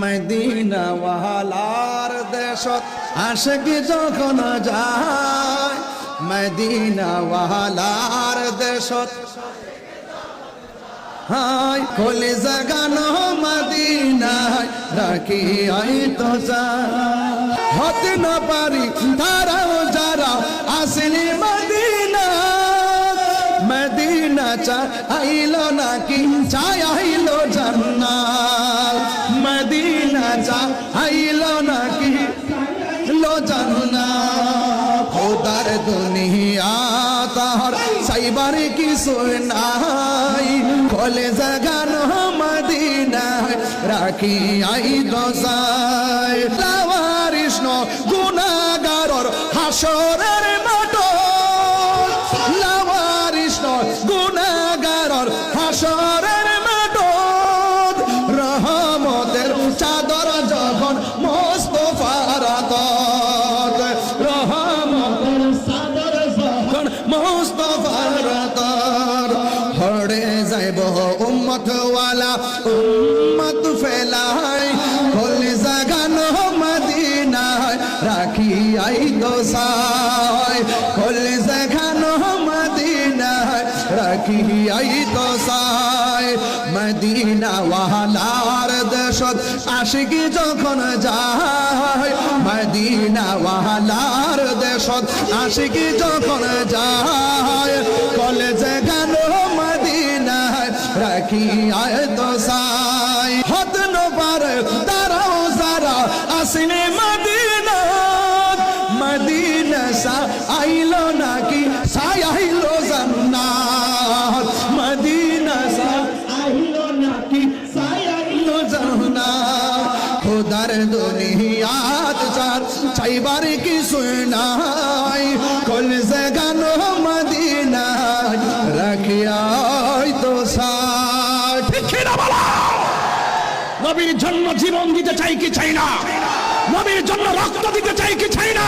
Medina ওয়ালার দেশত আশকি যখন যায়, মদিনাওয়ালার দেশত হাই কলি জাগানো মদিনায় রাখি আই তো হতে না পারি তারাও যারা আসেনি মদিনা মদিনা চা আইলো নাকি চাই আইলো জান্নাত। মদিনা চা আইলো নাকি? লো জান্নাত খোদার দুনিয়া তাহার সাইবার কিছু নাই। খোলে জাগানো মদিনায়, রাখি আই দশায় লাওয়ারিষ্ণ গুণাগারর হাসরের মাঠ যাইব উম্মত ফেলাই খোলি জাগানো মদিনায় রাখি আই দোসায় খোলি জাগানো মদিনায় রাখি আই দোসায় মদিনা ওয়ালার দেশত আশিকি যখন যায় মদিনা ওয়ালার দেশত আশিকি যখন যায় আইলো নাকি? সাই আইলো জান্নাত। মদিনা সা আইলো নাকি? সাই আইলো জান্নাত। খোদার দুনিয়াত চার চাইবার কি শুনাই কল জাগানো মদিনা রাখিয়াই তো সাথ ঠিক না বলা? নবীর জন্য জীবন দিতে চাই কি চাই না? নবীর জন্য রক্ত দিতে চাই কি চাই না?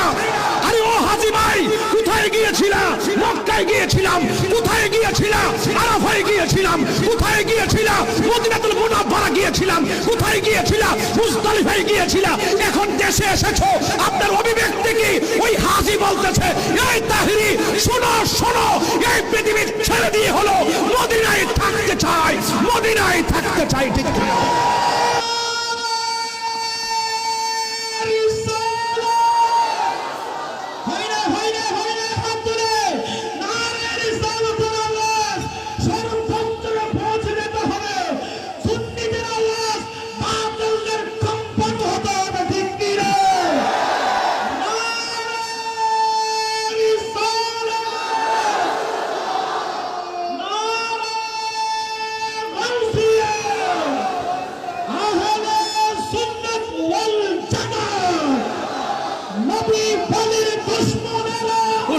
হাজি ভাই, কোথায় গিয়েছিলাম? মক্কায় গিয়েছিলাম, কোথায় গিয়েছিলাম? আরাফায় গিয়েছিলাম, কোথায় গিয়েছিলাম? মদিনাতুল মুনাফফারা গিয়েছিলাম, কোথায় গিয়েছিলাম? মুজদালিফায় গিয়েছিলাম। এখন দেশে এসেছ, আপনার অভিব্যক্তি কি? ওই হাজি বলতেছে, এই তাহিরি, শোনো শোনো, এই পৃথিবী ছেড়ে দিয়ে হলো। মদিনায় থাকতে চাই, মদিনায় থাকতে চাই, ঠিক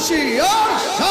হুশিয়ার